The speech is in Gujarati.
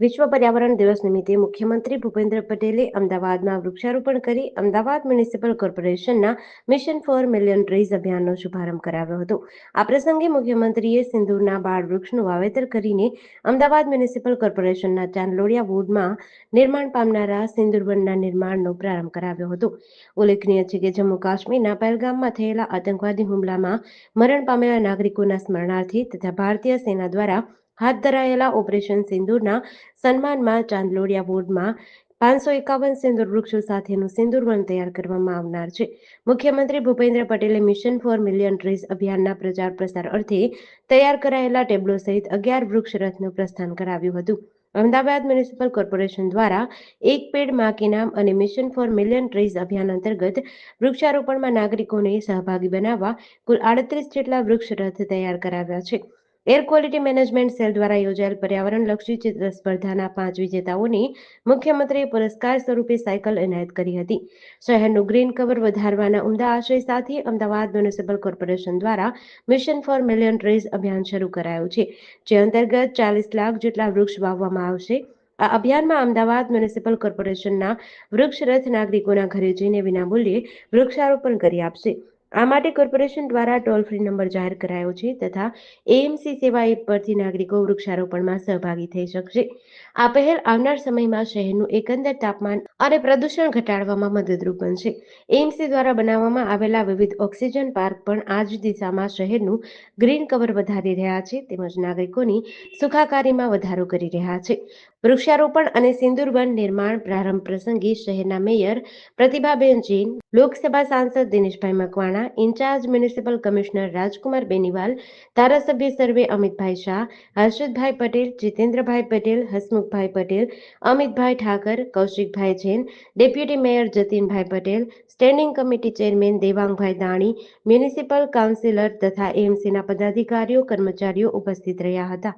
વિશ્વ પર્યાવરણ દિવસ નિમિત્તે મુખ્યમંત્રી ભૂપેન્દ્ર પટેલે અમદાવાદમાં વૃક્ષારોપણ કરી અમદાવાદ મ્યુનિસિપલ કોર્પોરેશનના મિશન ફોર મિલિયન ટ્રીઝ અભિયાનનો શુભારંભ કરાવ્યો હતો. આ પ્રસંગે મુખ્યમંત્રીએ સિંદૂરના બાળ વૃક્ષનું વાવેતર કરીને અમદાવાદ મ્યુનિસિપલ કોર્પોરેશનના ચાંદલોડિયા વોર્ડમાં નિર્માણ પામનારા સિંદુરવનના નિર્માણનો પ્રારંભ કરાવ્યો હતો. ઉલ્લેખનીય છે કે જમ્મુ કાશ્મીરના પહેલગામમાં થયેલા આતંકવાદી હુમલામાં મરણ પામેલા નાગરિકોના સ્મરણાર્થે તથા ભારતીય સેના દ્વારા હાથ ધરાયેલા ઓપરેશન સિંદૂરના સન્માનમાં ચાંદલોડિયા વોર્ડમાં પાંચસો એકાવન સિંદૂર વૃક્ષો સાથેનું સિંદૂર વન તૈયાર કરવામાં આવનાર છે. મુખ્યમંત્રી ભૂપેન્દ્ર પટેલે મિશન ફોર મિલિયન ટ્રીઝ અભિયાનના પ્રચાર પ્રસાર અર્થે તૈયાર કરાયેલા ટેબ્લો સહિત અગિયાર વૃક્ષ રથનું પ્રસ્થાન કરાવ્યું હતું. અમદાવાદ મ્યુનિસિપલ કોર્પોરેશન દ્વારા એક પેડમાં કે નામ અને મિશન ફોર મિલિયન ટ્રીઝ અભિયાન અંતર્ગત વૃક્ષારોપણમાં નાગરિકોને સહભાગી બનાવવા કુલ આડત્રીસ જેટલા વૃક્ષ રથ તૈયાર કરાવ્યા છે. એર ક્વોલિટી મેનેજમેન્ટ સેલ દ્વારા યોજાયેલ પર્યાવરણલક્ષી ચિત્ર સ્પર્ધાના પાંચ વિજેતાઓને મુખ્યમંત્રીએ પુરસ્કાર સ્વરૂપે સાયકલ એનાયત કરી હતી. શહેરનું ગ્રીન કવર વધારવાના ઉમદા આશય સાથે અમદાવાદ મ્યુનિસિપલ કોર્પોરેશન દ્વારા મિશન ફોર મિલિયન ટ્રીઝ અભિયાન શરૂ કરાયું છે, જે અંતર્ગત ચાલીસ લાખ જેટલા વૃક્ષ વાવવામાં આવશે. આ અભિયાનમાં અમદાવાદ મ્યુનિસિપલ કોર્પોરેશનના વૃક્ષરથ નાગરિકોના ઘરે જઈને વિનામૂલ્યે વૃક્ષારોપણ કરી આપશે. આ માટે કોર્પોરેશન દ્વારા ટોલ ફ્રી નંબર જાહેર કરાયો છે તથા એએમસી સેવા એપ પરથી નાગરિકો વૃક્ષારોપણમાં સહભાગી થઈ શકશે. આ પહેલ આવનાર સમયમાં શહેરનું એકંદર તાપમાન અને પ્રદૂષણ ઘટાડવામાં મદદરૂપ બનશે. એએમસી દ્વારા બનાવવામાં આવેલા વિવિધ ઓક્સિજન પાર્ક પણ આ જ દિશામાં શહેરનું ગ્રીન કવર વધારી રહ્યા છે તેમજ નાગરિકોની સુખાકારીમાં વધારો કરી રહ્યા છે. વૃક્ષારોપણ અને સિંદુર વન નિર્માણ પ્રારંભ પ્રસંગે શહેરના મેયર પ્રતિભાબેન જૈન, લોકસભા સાંસદ Dineshbhai Makwana incharge municipal commissioner Rajkumar Beniwal, ધારાસભ્ય સર્વે Amitbhai Shah, Harshadbhai Patel, Jitendrabhai Patel, Hasmukhbhai Patel, Amitbhai Thakar, Kaushikbhai Jain, deputy mayor Jatinbhai Patel, standing committee chairman Devangbhai Dani, municipal councillor તથા એએમસીના પદાધિકારીઓ, કર્મચારીઓ ઉપસ્થિત રહ્યા હતા.